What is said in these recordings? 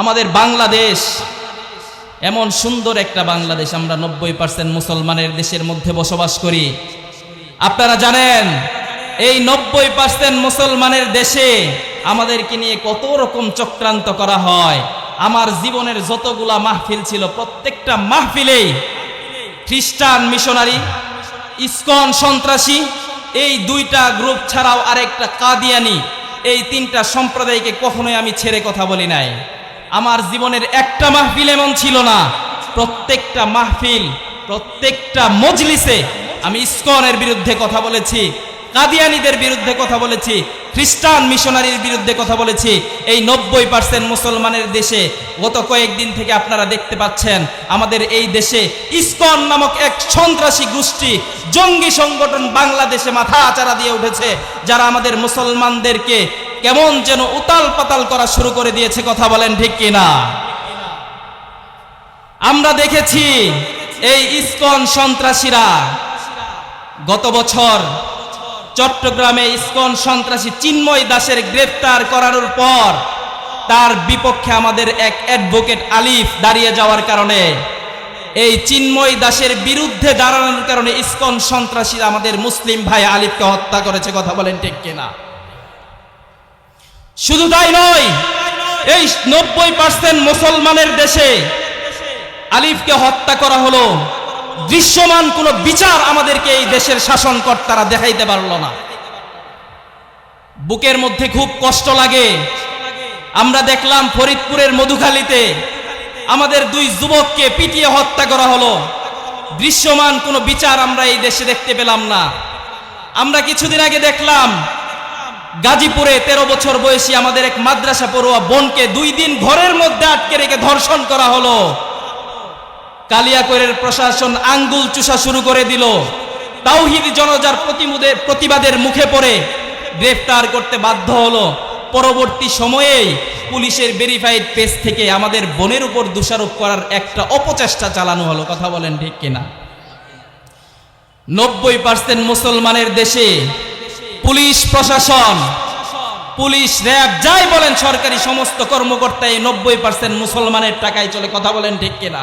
আমাদের বাংলাদেশ, এমন সুন্দর একটা বাংলাদেশ আমরা নব্বই পার্সেন্ট মুসলমানের দেশের মধ্যে বসবাস করি। আপনারা জানেন, এই নব্বই পার্সেন্ট মুসলমানের দেশে আমাদেরকে নিয়ে কত রকম চক্রান্ত করা হয়। আমার জীবনের যতগুলা মাহফিল ছিল, প্রত্যেকটা মাহফিলেই খ্রিস্টান মিশনারি, ইস্কন সন্ত্রাসী, এই দুইটা গ্রুপ ছাড়াও আরেকটা কাদিয়ানি, এই তিনটা সম্প্রদায়কে কখনোই আমি ছেড়ে কথা বলি নাই। আমার জীবনের একটা মাহফিল এমন ছিল না। প্রত্যেকটা মাহফিল, প্রত্যেকটা মজলিসে আমি ইস্কনের বিরুদ্ধে কথা বলেছি, কাদিয়ানিদের বিরুদ্ধে কথা বলেছি, খ্রিস্টান মিশনারির বিরুদ্ধে কথা বলেছি। এই নব্বই পার্সেন্ট মুসলমানের দেশে গত কয়েকদিন থেকে আপনারা দেখতে পাচ্ছেন, আমাদের এই দেশে ইস্কন নামক এক সন্ত্রাসী গোষ্ঠী, জঙ্গি সংগঠন বাংলাদেশে মাথা আচারা দিয়ে উঠেছে, যারা আমাদের মুসলমানদেরকে কেমন যেন উতাল পাতাল করা শুরু করে দিয়েছে কথা বলেন ঠিক কিনা? আমরা দেখেছি এই ইসকন সন্ত্রাসীরা গত বছর চট্টগ্রামে ইসকন সন্ত্রাসী চিন্ময় দাসের গ্রেফতার করানোর পর তার বিপক্ষে আমাদের এক অ্যাডভোকেট আলিফ দাঁড়িয়ে যাওয়ার কারণে, এই চিন্ময় দাসের বিরুদ্ধে দাঁড়ানোর কারণে ইসকন সন্ত্রাসীরা আমাদের মুসলিম ভাই আলিফকে হত্যা করেছে, কথা বলেন ঠিক কিনা? শুধু তাই নয়, এই নব্বই পার্সেন্ট মুসলমানের দেশে আলিফকে হত্যা করা হলো। দৃশ্যমান কোনো বিচার আমাদেরকে এই দেশের শাসনকর্তারা দেখাইতে পারল না। বুকের মধ্যে খুব কষ্ট লাগে। আমরা দেখলাম ফরিদপুরের মধুখালীতে আমাদের দুই যুবককে পিটিয়ে হত্যা করা হলো। দৃশ্যমান কোনো বিচার আমরা এই দেশে দেখতে পেলাম না। আমরা কিছুদিন আগে দেখলাম গাজীপুরে তেরো বছর বয়সী আমাদের এক মাদ্রাসা পড়ুয়া বোনকে দুই দিন ঘরের মধ্যে আটকে রেখে ধর্ষণ করা হলো। কালিয়াকৈরের প্রশাসন আঙ্গুল চুষা শুরু করে দিল। তাওহিদ জনজার প্রতিমুদের প্রতিবাদের মুখে পড়ে গ্রেফতার করতে বাধ্য হলো। পরবর্তী সময়েই পুলিশের ভেরিফাইড পেজ থেকে আমাদের বোনের উপর দোষারোপ করার একটা অপচেষ্টা চালানো হলো। কথা বলেন ঠিক কিনা? নব্বই পার্সেন্ট মুসলমানের দেশে পুলিশ প্রশাসন, পুলিশ র্যাব, যাই বলেন সরকারি সমস্ত কর্মকর্তা এই নব্বই পার্সেন্ট মুসলমানের টাকায় চলে, কথা বলেন ঠিক কিনা?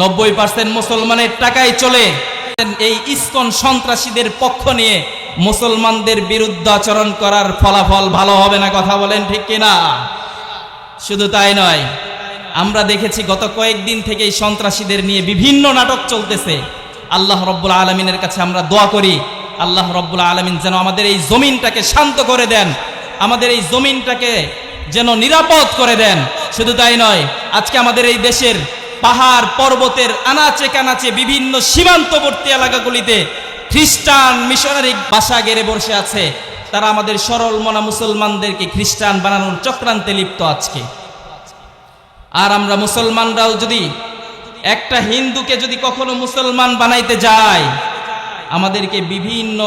নব্বই পার্সেন্ট মুসলমানের টাকায় চলে। এই ইসকন সন্ত্রাসীদের পক্ষ নিয়ে মুসলমানদের বিরুদ্ধে আচরণ করার ফলাফল ভালো হবে না, কথা বলেন ঠিক কিনা? শুধু তাই নয়, আমরা দেখেছি গত কয়েকদিন থেকে এই সন্ত্রাসীদের নিয়ে বিভিন্ন নাটক চলতেছে। আল্লাহ রব্বুল আলমিনের কাছে আমরা দোয়া করি আল্লাহ রব্বুল আলমিন যেন আমাদের এই জমিনটাকে শান্ত করে দেন, আমাদের এই জমিনটাকে যেন নিরাপদ করে দেন। শুধু তাই নয়, আজকে আমাদের এই দেশের পাহাড়, পর্বতের আনাচে কানাচে বিভিন্ন সীমান্তবর্তী এলাকাগুলিতে খ্রিস্টান মিশনারি বাসা গেড়ে বসে আছে। তারা আমাদের সরল মনা মুসলমানদেরকে খ্রিস্টান বানানোর চক্রান্তে লিপ্ত আজকে। আর আমরা মুসলমানরাও যদি একটা হিন্দুকে যদি কখনো মুসলমান বানাইতে যায় আমাদেরকে বিভিন্ন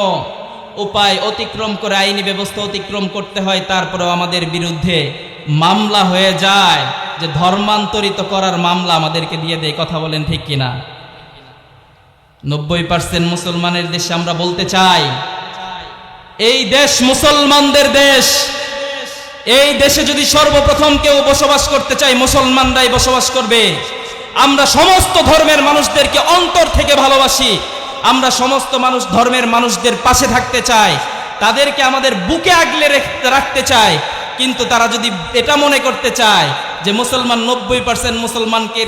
উপায় অতিক্রম করে, আইনি ব্যবস্থা অতিক্রম করতে হয়, তারপরেও আমাদের বিরুদ্ধে মামলা হয়ে যায়, যে ধর্মান্তরিত করার মামলা আমাদেরকে দিয়ে দেয়, কথা বলেন ঠিক কিনা? নব্বই পার্সেন্ট মুসলমানের দেশে আমরা বলতে চাই, এই দেশ মুসলমানদের দেশ, এই দেশে যদি সর্বপ্রথম কেউ বসবাস করতে চাই মুসলমানরাই বসবাস করবে। আমরা সমস্ত ধর্মের মানুষদেরকে অন্তর থেকে ভালোবাসি আমরা সমস্ত মানুষ ধর্মের মানুষদের পাশে থাকতে চাই, তাদেরকে আমাদের বুকে আগলে রাখতে চাই, কিন্তু তারা যদি এটা মনে করতে চায় যে মুসলমান নব্বই পার্সেন্ট মুসলমানকে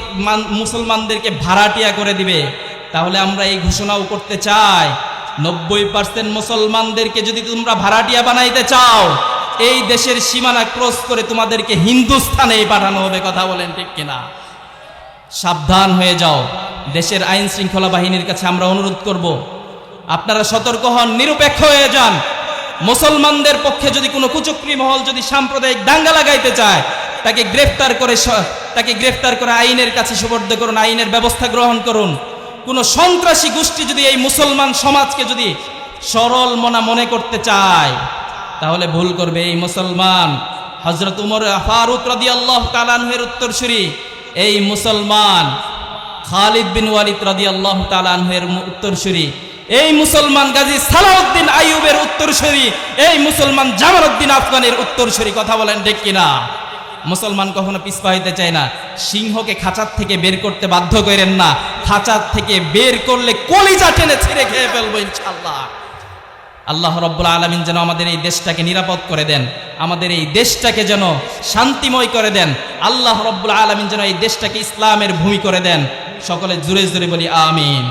মুসলমানদেরকে ভাড়াটিয়া করে দিবে, তাহলে আমরা এই ঘোষণাও করতে চাই, নব্বই পার্সেন্ট মুসলমানদেরকে যদি তোমরা ভাড়াটিয়া বানাইতে চাও, এই দেশের সীমানা ক্রস করে তোমাদেরকে হিন্দুস্থানে পাঠানো হবে, কথা বলেন ঠিক কিনা? সাবধান হয়ে যাও। দেশের আইন শৃঙ্খলা বাহিনীর কাছে আমরা অনুরোধ করব, আপনারা সতর্ক হন, নিরপেক্ষ হয়ে যান। মুসলমানদের পক্ষে যদি কোনো কুচক্রি মহল যদি সাম্প্রদায়িক দাঙ্গা লাগাইতে চায়, তাকে গ্রেফতার করে তাকে গ্রেফতার করে আইনের কাছে সুবর্দ করুন, আইনের ব্যবস্থা গ্রহণ করুন। কোনো সন্ত্রাসী গোষ্ঠী যদি এই মুসলমান সমাজকে যদি সরল মনা মনে করতে চায়, তাহলে ভুল করবে এই মুসলমান। হজরত উমর ফারুক রদি আল্লাহ তালানহের উত্তরসূরি এই মুসলমান খালিদ বিন ওয়ালিদ রদি আল্লাহ তালানহের উত্তরসূরি। এই মুসলমান গাজী সালাউদ্দিন আইয়ুবের উত্তরসূরি। এই মুসলমান জামালউদ্দিন আফগানের উত্তরসূরি। কথা বলেন ঠিক কিনা? মুসলমান কখনো পিছপা হইতে চায় না। সিংহকে খাঁচার থেকে বের করতে বাধ্য করেন না। খাঁচার থেকে বের করলে কলিজা টেনে ছিঁড়ে খেয়ে ফেলব ইনশাল্লাহ আল্লাহ রব্বুল আলমিন যেন আমাদের এই দেশটাকে নিরাপদ করে দেন, আমাদের এই দেশটাকে যেন শান্তিময় করে দেন, আল্লাহ রব্বুল আলমিন যেন এই দেশটাকে ইসলামের ভূমি করে দেন। সকলে জুড়ে জুড়ে বলি, আমিন।